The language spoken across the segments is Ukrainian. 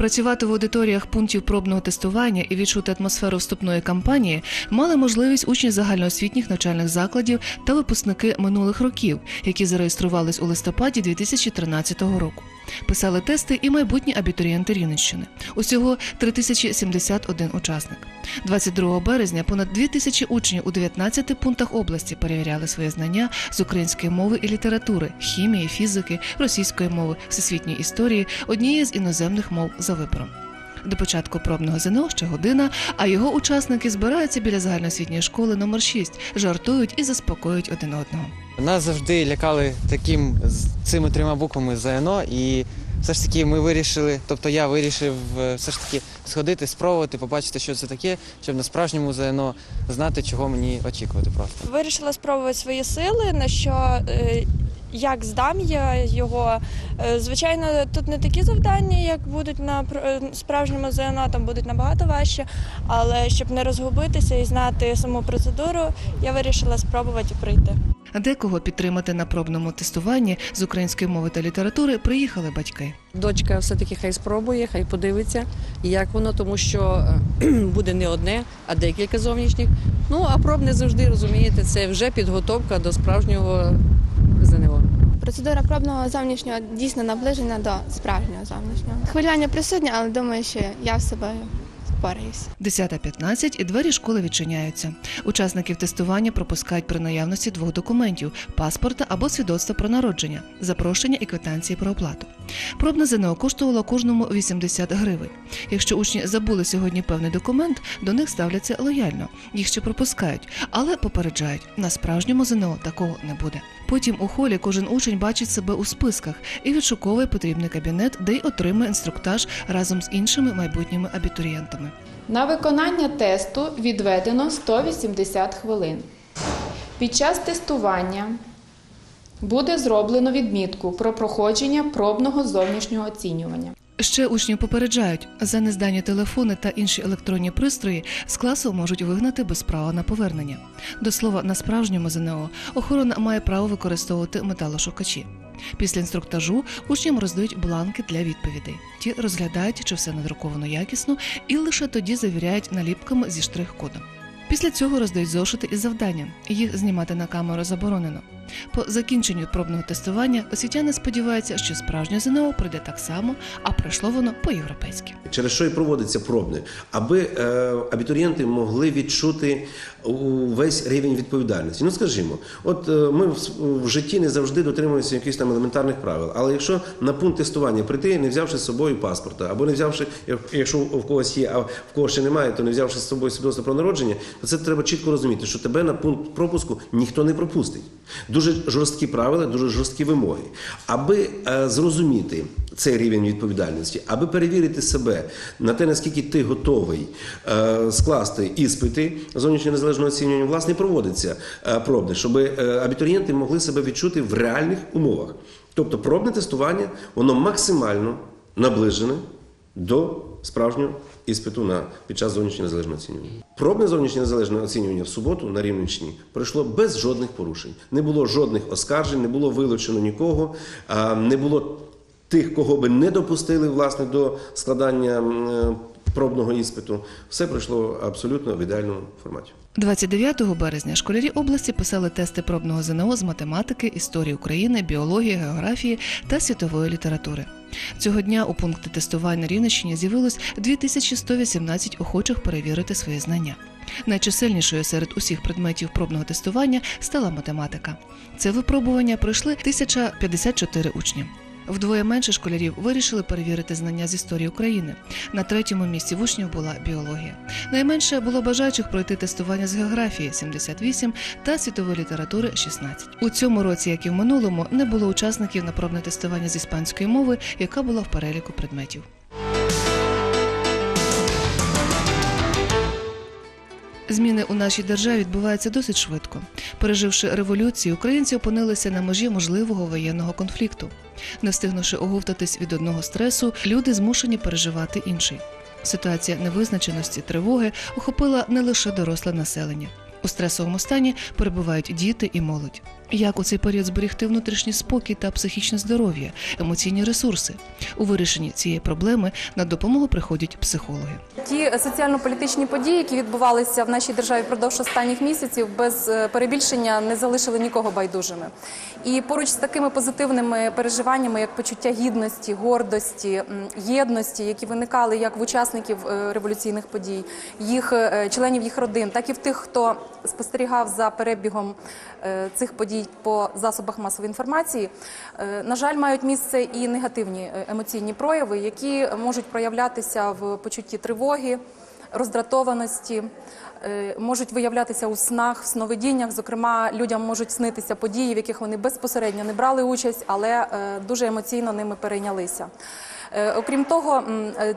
Працювати в аудиторіях пунктів пробного тестування і відчути атмосферу вступної кампанії мали можливість учні загальноосвітніх навчальних закладів та випускники минулих років, які зареєструвались у листопаді 2013 року. Писали тести і майбутні абітурієнти Рівненщини. Усього 3071 учасник. 22 березня понад 2000 учнів у 19 пунктах області перевіряли свої знання з української мови і літератури, хімії, фізики, російської мови, всесвітньої історії, однієї з іноземних мов за вибором. До початку пробного ЗНО ще година, а його учасники збираються біля загальноосвітньої школи номер 6, жартують і заспокоюють один одного. Нас завжди лякали таким з цими трьома буквами ЗНО, і все ж таки ми вирішили, тобто я вирішив е, все ж таки сходити, спробувати, побачити, що це таке, щоб на справжньому ЗНО знати, чого мені очікувати просто. Вирішила спробувати свої сили, на що е, як здам я його. Е, Звичайно, тут не такі завдання, як будуть на пр- справжньому ЗНО, там будуть набагато важче. Але щоб не розгубитися і знати саму процедуру, я вирішила спробувати і прийти. Декого підтримати на пробному тестуванні з української мови та літератури приїхали батьки. Дочка все-таки хай спробує, хай подивиться, як воно, тому що е, буде не одне, а декілька зовнішніх. Ну, а проб не завжди розумієте, це вже підготовка до справжнього ЗНО. Процедура пробного зовнішнього дійсно наближена до справжнього зовнішнього. Хвилювання присутнє, але думаю, що я з собою впораюсь. 10.15 і двері школи відчиняються. Учасників тестування пропускають при наявності двох документів паспорта або свідоцтва про народження, запрошення і квитанції про оплату. Пробне ЗНО коштувало кожному 80 гривень. Якщо учні забули сьогодні певний документ, до них ставляться лояльно. Їх ще пропускають, але попереджають, на справжньому ЗНО такого не буде. Потім у холі кожен учень бачить себе у списках і відшуковує потрібний кабінет, де й отримує інструктаж разом з іншими майбутніми абітурієнтами. На виконання тесту відведено 180 хвилин. Під час тестування буде зроблено відмітку про проходження пробного зовнішнього оцінювання. Ще учнів попереджають, за нездані телефони та інші електронні пристрої з класу можуть вигнати без права на повернення. До слова, на справжньому ЗНО охорона має право використовувати металошукачі. Після інструктажу учням роздають бланки для відповідей. Ті розглядають, чи все надруковано якісно, і лише тоді завіряють наліпками зі штрих-кодом. Після цього роздають зошити із завданням. Їх знімати на камеру заборонено. По закінченню пробного тестування освітяни сподіваються, що справжнє ЗНО пройде так само, а пройшло воно по-європейськи. Через що і проводиться пробне, аби е, абітурієнти могли відчути весь рівень відповідальності. Ну скажімо, от е, ми в, в житті не завжди дотримуємося якихось там елементарних правил. Але якщо на пункт тестування прийти, не взявши з собою паспорта, або не взявши, якщо в когось є, а в когось ще немає, то не взявши з собою свідоцтво про народження, це треба чітко розуміти, що тебе на пункт пропуску ніхто не пропустить. Дуже жорсткі правила, дуже жорсткі вимоги. Аби е, зрозуміти цей рівень відповідальності, аби перевірити себе на те, наскільки ти готовий е, скласти іспити зовнішнього незалежного оцінювання, власне, проводиться е, пробне, щоб е, абітурієнти могли себе відчути в реальних умовах. Тобто пробне тестування, воно максимально наближене до справжнього іспиту на під час зовнішнього незалежного оцінювання. Пробне зовнішнє незалежне оцінювання в суботу на Рівненщині пройшло без жодних порушень. Не було жодних оскаржень, не було вилучено нікого, не було тих, кого би не допустили власне до складання е, пробного іспиту. Все пройшло абсолютно в ідеальному форматі. 29 березня школярі області писали тести пробного ЗНО з математики, історії України, біології, географії та світової літератури. Цього дня у пункти тестувань на Рівненщині з'явилось 2118 охочих перевірити свої знання. Найчисельнішою серед усіх предметів пробного тестування стала математика. Це випробування пройшли 1054 учні. Вдвоє менше школярів вирішили перевірити знання з історії України. На третьому місці в учнів була біологія. Найменше було бажаючих пройти тестування з географії 78 та світової літератури 16. У цьому році, як і в минулому, не було учасників на пробне тестування з іспанської мови, яка була в переліку предметів. Зміни у нашій державі відбуваються досить швидко. Переживши революцію, українці опинилися на межі можливого воєнного конфлікту. Не встигнувши оговтатись від одного стресу, люди змушені переживати інший. Ситуація невизначеності, тривоги охопила не лише доросле населення. У стресовому стані перебувають діти і молодь. Як у цей період зберегти внутрішній спокій та психічне здоров'я, емоційні ресурси? У вирішенні цієї проблеми на допомогу приходять психологи. Ті соціально-політичні події, які відбувалися в нашій державі впродовж останніх місяців, без е, перебільшення не залишили нікого байдужими. І поруч з такими позитивними переживаннями, як почуття гідності, гордості, єдності, які виникали як в учасників е, революційних подій, їх е, членів їх родин, так і в тих, хто спостерігав за перебігом цих подій по засобах масової інформації, е, на жаль, мають місце і негативні е, емоційні прояви, які можуть проявлятися в почутті тривоги, роздратованості, е, можуть виявлятися у снах, в сновидіннях. Зокрема, людям можуть снитися події, в яких вони безпосередньо не брали участь, але дуже емоційно ними перейнялися. Окрім того,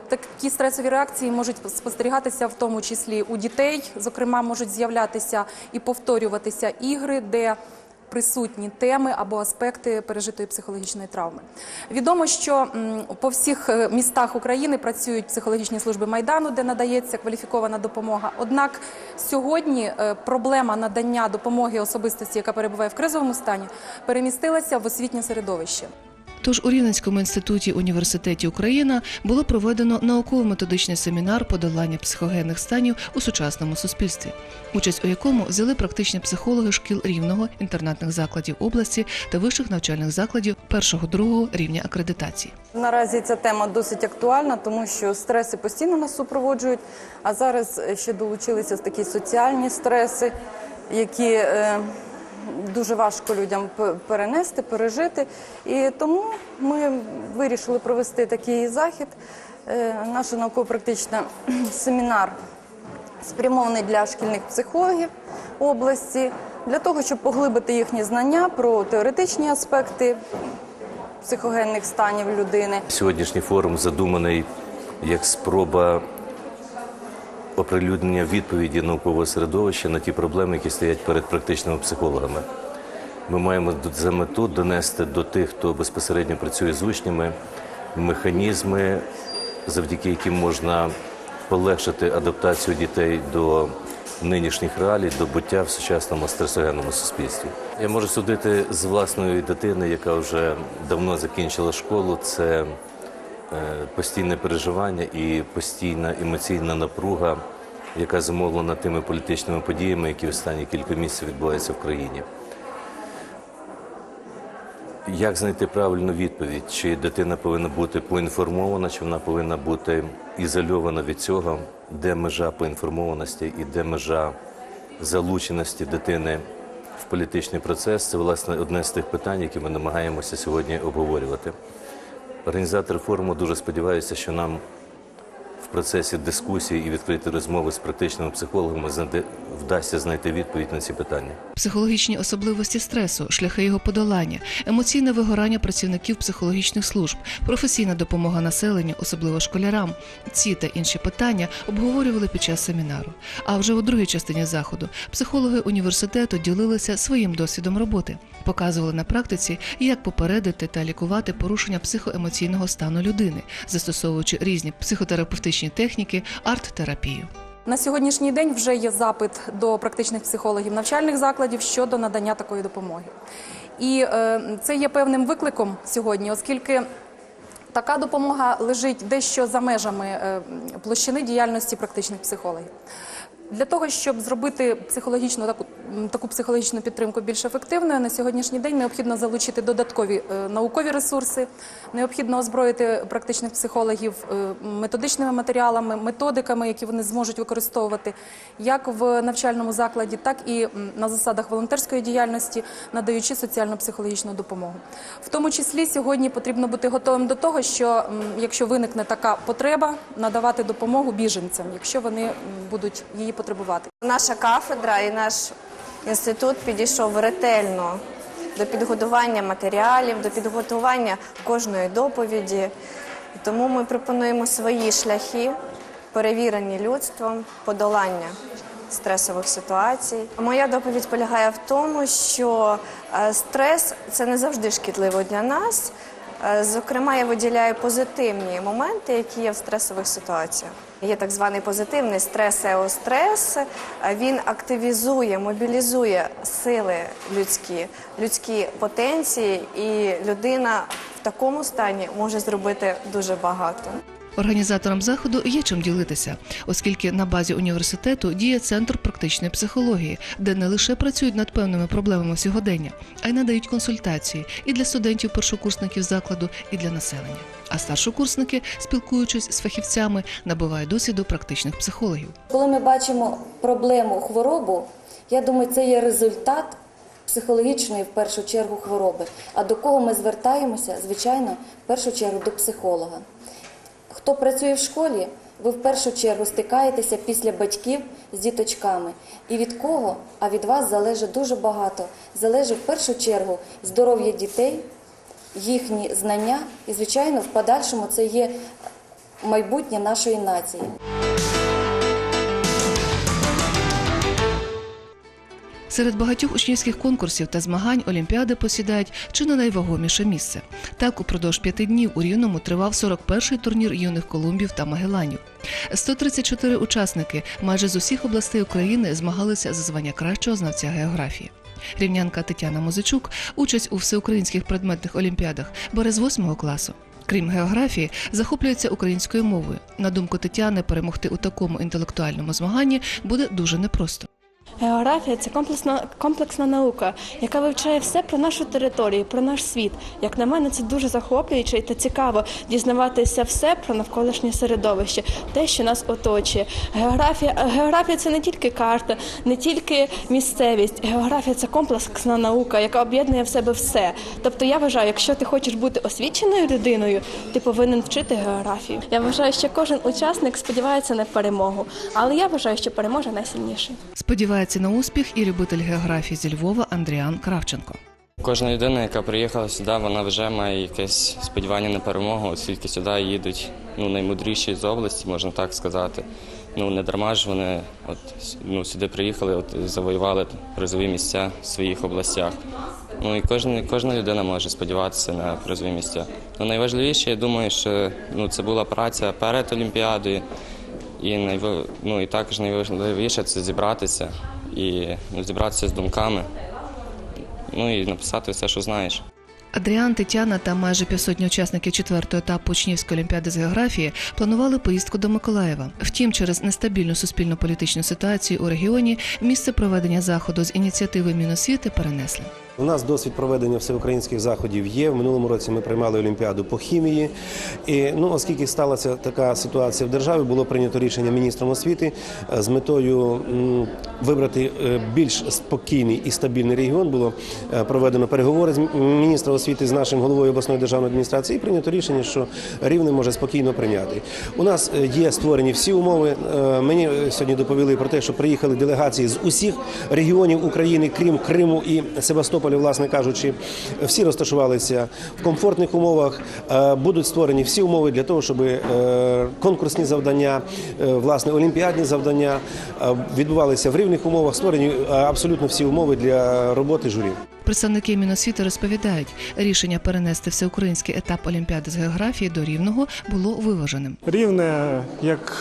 такі стресові реакції можуть спостерігатися в тому числі у дітей. Зокрема, можуть з'являтися і повторюватися ігри, де присутні теми або аспекти пережитої психологічної травми. Відомо, що по всіх е, містах України працюють психологічні служби майдану, де надається кваліфікована допомога. Однак сьогодні е, проблема надання допомоги особистості, яка перебуває в кризовому стані, перемістилася в освітнє середовище. Тож у Рівненському інституті університеті Україна було проведено науково-методичний семінар подолання психогенних станів у сучасному суспільстві, участь у якому взяли практичні психологи шкіл рівного інтернатних закладів області та вищих навчальних закладів першого-другого рівня акредитації. Наразі ця тема досить актуальна, тому що стреси постійно нас супроводжують. А зараз ще долучилися такі соціальні стреси, які е, дуже важко людям перенести, пережити. І тому ми вирішили провести такий захід. Е, Наш науково-практичний семінар спрямований для шкільних психологів області, для того, щоб поглибити їхні знання про теоретичні аспекти психогенних станів людини. Сьогоднішній форум задуманий як спроба оприлюднення відповіді наукового середовища на ті проблеми, які стоять перед практичними психологами. Ми маємо за мету донести до тих, хто безпосередньо працює з учнями, механізми, завдяки яким можна полегшити адаптацію дітей до нинішніх реалій, до буття в сучасному стресогенному суспільстві. Я можу судити з власної дитини, яка вже давно закінчила школу. Це постійне переживання і постійна емоційна напруга, яка зумовлена тими політичними подіями, які останні кілька місяців відбуваються в країні. Як знайти правильну відповідь? Чи дитина повинна бути поінформована, чи вона повинна бути ізольована від цього, де межа поінформованості і де межа залученості дитини в політичний процес? Це власне одне з тих питань, які ми намагаємося сьогодні обговорювати. Організатори форуму дуже сподіваються, що нам в процесі дискусії і відкритої розмови з практичними психологами вдасться знайти відповідь на ці питання. Психологічні особливості стресу, шляхи його подолання, емоційне вигорання працівників психологічних служб, професійна допомога населенню, особливо школярам. Ці та інші питання обговорювали під час семінару. А вже у другій частині заходу психологи університету ділилися своїм досвідом роботи, показували на практиці, як попередити та лікувати порушення психоемоційного стану людини, застосовуючи різні психотерапевтичні техніки, арт-терапію. На сьогоднішній день вже є запит до практичних психологів навчальних закладів щодо надання такої допомоги. І е, це є певним викликом сьогодні, оскільки така допомога лежить дещо за межами е, площини діяльності практичних психологів. Для того, щоб зробити психологічну таку, таку психологічну підтримку більш ефективною, на сьогоднішній день необхідно залучити додаткові е, наукові ресурси, необхідно озброїти практичних психологів е, методичними матеріалами, методиками, які вони зможуть використовувати як в навчальному закладі, так і на засадах волонтерської діяльності, надаючи соціально-психологічну допомогу. В тому числі сьогодні потрібно бути готовим до того, що якщо виникне така потреба, надавати допомогу біженцям, якщо вони будуть її потребувати. Наша кафедра і наш інститут підійшов ретельно до підготування матеріалів, до підготування кожної доповіді. Тому ми пропонуємо свої шляхи, перевірені людством, подолання стресових ситуацій. Моя доповідь полягає в тому, що е, стрес це не завжди шкідливо для нас. Е, Зокрема, я виділяю позитивні моменти, які є в стресових ситуаціях. є так званий позитивний стрес еострес. Е, Він активізує, мобілізує сили людські, людські потенції, і людина в такому стані може зробити дуже багато. Організаторам заходу є чим ділитися, оскільки на базі університету діє центр практичної психології, де не лише працюють над певними проблемами сьогодення, а й надають консультації і для студентів-першокурсників закладу, і для населення. А старшокурсники, спілкуючись з фахівцями, набувають досвіду практичних психологів. Коли ми бачимо проблему, хворобу, я думаю, це є результат психологічної в першу чергу хвороби. А до кого ми звертаємося? Звичайно, в першу чергу до психолога. Хто працює в школі, ви в першу чергу стикаєтеся після батьків з діточками. І від кого? А від вас залежить дуже багато. Залежить в першу чергу здоров'я дітей, їхні знання, і, звичайно, в подальшому це є майбутнє нашої нації. Серед багатьох учнівських конкурсів та змагань олімпіади посідають чи не найвагоміше місце. Так, упродовж п'яти днів у Рівному тривав 41-й турнір юних Колумбів та Магеланів. 134 учасники майже з усіх областей України змагалися за звання кращого знавця географії. Рівнянка Тетяна Музичук участь у всеукраїнських предметних олімпіадах бере з 8 класу. Крім географії, захоплюється українською мовою. На думку Тетяни, перемогти у такому інтелектуальному змаганні буде дуже непросто. Географія це комплексна, комплексна наука, яка вивчає все про нашу територію, про наш світ. Як на мене, це дуже захоплююче та цікаво дізнаватися все про навколишнє середовище, те, що нас оточує. Географія, географія це не тільки карта, не тільки місцевість. Географія це комплексна наука, яка об'єднує в себе все. Тобто я вважаю, якщо ти хочеш бути освіченою людиною, ти повинен вчити географію. Я вважаю, що кожен учасник сподівається на перемогу, але я вважаю, що переможе найсильніший. Сподівається на успіх і любитель географії зі Львова Андріан Кравченко. Кожна людина, яка приїхала сюди, вона вже має якесь сподівання на перемогу, оскільки сюди їдуть ну, наймудріші з області, можна так сказати. Ну не дарма ж вони от, ну, сюди приїхали, от, завоювали призові місця в своїх областях. Ну і кожна, кожна людина може сподіватися на призові місця. Ну, найважливіше, я думаю, що ну, це була праця перед Олімпіадою. І найва- ну, і також найважливіше це зібратися і розібратися зібратися з думками, ну і написати все, що знаєш. Адріан, Тетяна та майже півсотні учасників четвертого етапу учнівської олімпіади з географії планували поїздку до Миколаєва. Втім, через нестабільну суспільно-політичну ситуацію у регіоні місце проведення заходу з ініціативи Міносвіти перенесли. У нас досвід проведення всеукраїнських заходів є. В минулому році ми приймали олімпіаду по хімії. І ну, оскільки сталася така ситуація в державі, було прийнято рішення міністром освіти е, з метою вибрати е, більш спокійний і стабільний регіон. Було е, проведено переговори з міністром освіти з нашим головою обласної державної адміністрації. І прийнято рішення, що рівне може спокійно прийняти. У нас є створені всі умови. Мені сьогодні доповіли про те, що приїхали делегації з усіх регіонів України, крім Криму і Севастополя, власне кажучи, всі розташувалися в комфортних умовах. Е, Будуть створені всі умови для того, щоб е, конкурсні завдання, е, власне, олімпіадні завдання відбувалися в рівних умовах. Створені абсолютно всі умови для роботи журі. Представники Міносвіти розповідають, рішення перенести всеукраїнський етап олімпіади з географії до рівного було виваженим. Рівне як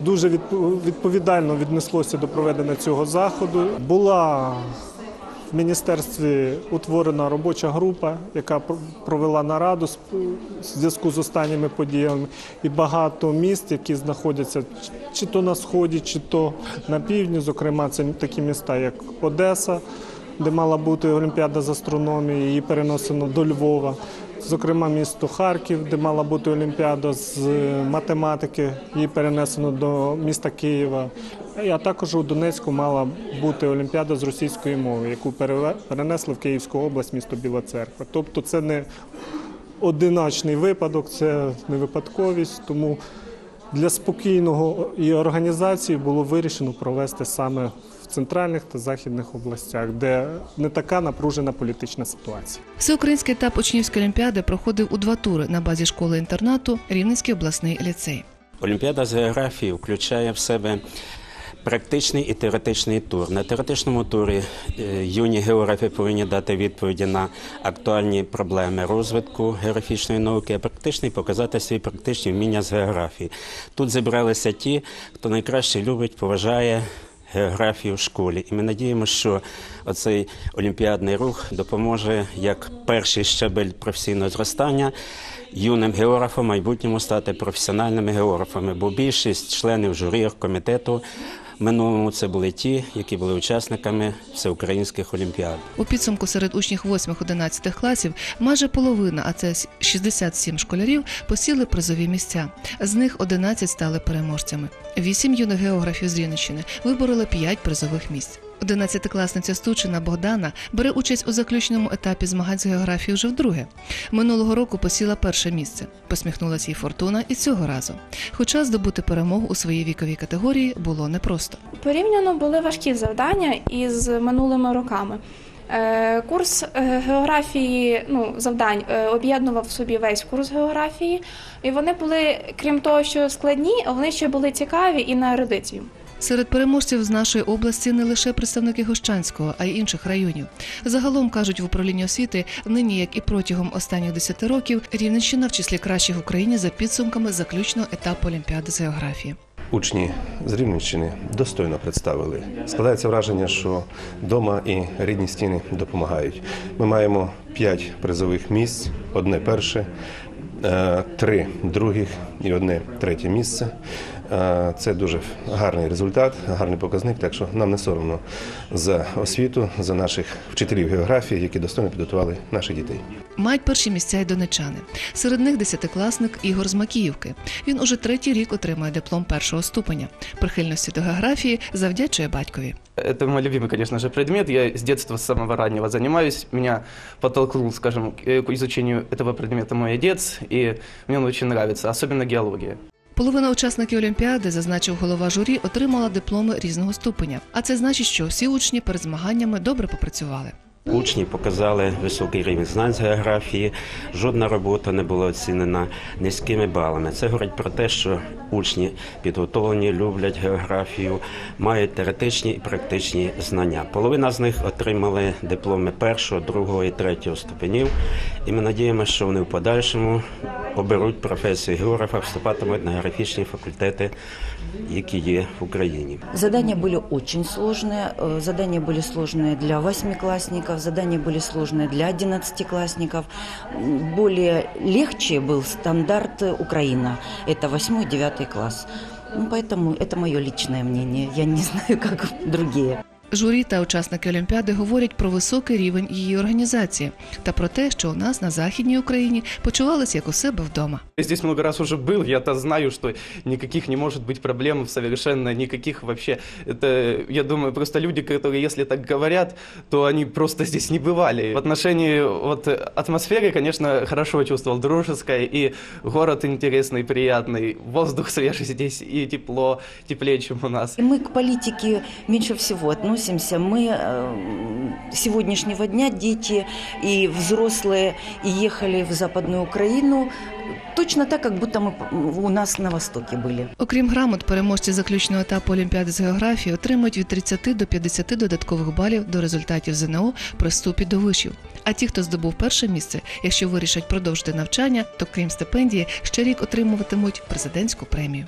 дуже відпо- відповідально віднеслося до проведення цього заходу. Була в міністерстві утворена робоча група, яка пр- провела нараду в зв'язку з останніми подіями, і багато міст, які знаходяться чи то на сході, чи то на півдні. Зокрема, це такі міста, як Одеса, де мала бути Олімпіада з астрономії, її переносено до Львова. Зокрема, місто Харків, де мала бути Олімпіада з математики, її перенесено до міста Києва. А також у Донецьку мала бути Олімпіада з російської мови, яку перенесли в Київську область, місто Біла Церква. Тобто це не одиночний випадок, це не випадковість. Тому для спокійного і організації було вирішено провести саме в центральних та західних областях, де не така напружена політична ситуація. Всеукраїнський етап учнівської олімпіади проходив у два тури на базі школи-інтернату Рівненський обласний ліцей. Олімпіада з географії включає в себе Практичний і теоретичний тур. На теоретичному турі е, юні географи повинні дати відповіді на актуальні проблеми розвитку географічної науки, а практичний показати свої практичні вміння з географії. Тут зібралися ті, хто найкраще любить, поважає географію в школі. І ми надіємося, що оцей олімпіадний рух допоможе як перший щабель професійного зростання юним географам майбутньому стати професіональними географами, бо більшість членів журі комітету минулому це були ті, які були учасниками всеукраїнських олімпіад. У підсумку серед учнів 8-11 класів майже половина, а це 67 школярів, посіли призові місця. З них 11 стали переможцями. Вісім юних географів з Рівненщини вибороли 5 призових місць. Одинадцятикласниця Стучина Богдана бере участь у заключному етапі змагань з географії вже вдруге. Минулого року посіла перше місце. Посміхнулася їй фортуна і цього разу. Хоча здобути перемогу у своїй віковій категорії було непросто. Порівняно були важкі завдання із минулими роками. Е, Курс е, географії, ну завдань е, об'єднував в собі весь курс географії, і вони були, крім того, що складні, вони ще були цікаві і на ерудицію. Серед переможців з нашої області не лише представники Гощанського, а й інших районів. Загалом кажуть в управлінні освіти, нині, як і протягом останніх 10 років, Рівненщина в числі кращих в Україні за підсумками заключного етапу Олімпіади з географії. Учні з Рівненщини достойно представили. Складається враження, що дома і рідні стіни допомагають. Ми маємо п'ять призових місць: одне перше, е, три других і одне третє місце. Е, Це дуже гарний результат, гарний показник. Так що нам не соромно за освіту, за наших вчителів географії, які достойно підготували наших дітей. Мають перші місця й донечани. Серед них десятикласник Ігор з Макіївки. Він уже третій рік отримує диплом першого ступеня. Прихильності до географії завдячує батькові. Это мой любимый, конечно же, предмет. Я с детства, с самого раннего занимаюсь. Меня подтолкнул, скажем, к к изучению этого предмета мой отец, и мне он очень нравится, особенно геология. Половина учасників Олімпіади, зазначив голова журі, отримала дипломи різного ступеня. А це значить, що всі учні перед змаганнями добре попрацювали. Учні показали високий рівень знань з географії. Жодна робота не була оцінена низькими балами. Це говорить про те, що учні підготовлені, люблять географію, мають теоретичні і практичні знання. Половина з них отримали дипломи першого, другого і третього ступенів. І ми надіємося, що вони в подальшому оберуть професію географа, вступатимуть на географічні факультети, які є в Україні. Задания были очень сложные. Э, Задания были сложные для восьмиклассников, задания были сложные для одиннадцатиклассников. М, Более легче был стандарт э, Украина. Это восьмой, девятый класс. Ну, поэтому это мое личное мнение. Я не знаю, как другие. Журі та учасники Олімпіади говорять про високий рівень її організації та про те, що у нас на західній Україні почувалися як у себе вдома. Я здесь много раз уже был, я-то знаю, что никаких не может быть проблем совершенно, никаких вообще. Это, я думаю, просто люди, которые если так говорят, то они просто здесь не бывали. В отношении вот атмосферы, конечно, хорошо чувствовал, дружеская, и город интересный, приятный, воздух свежий здесь, и тепло, теплее, чем у нас. И мы к политике меньше всего относимся. Мы э, сегодняшнего дня, дети и взрослые, и ехали в Западную Украину точно так, как будто мы у нас на Востоке были. Окрім грамот, переможці заключного етапу Олімпіади з географії отримують від 30 до 50 додаткових балів до результатів ЗНО при вступі до вишів. А ті, хто здобув перше місце, якщо вирішать продовжити навчання, то крім стипендії, ще рік отримуватимуть президентську премію.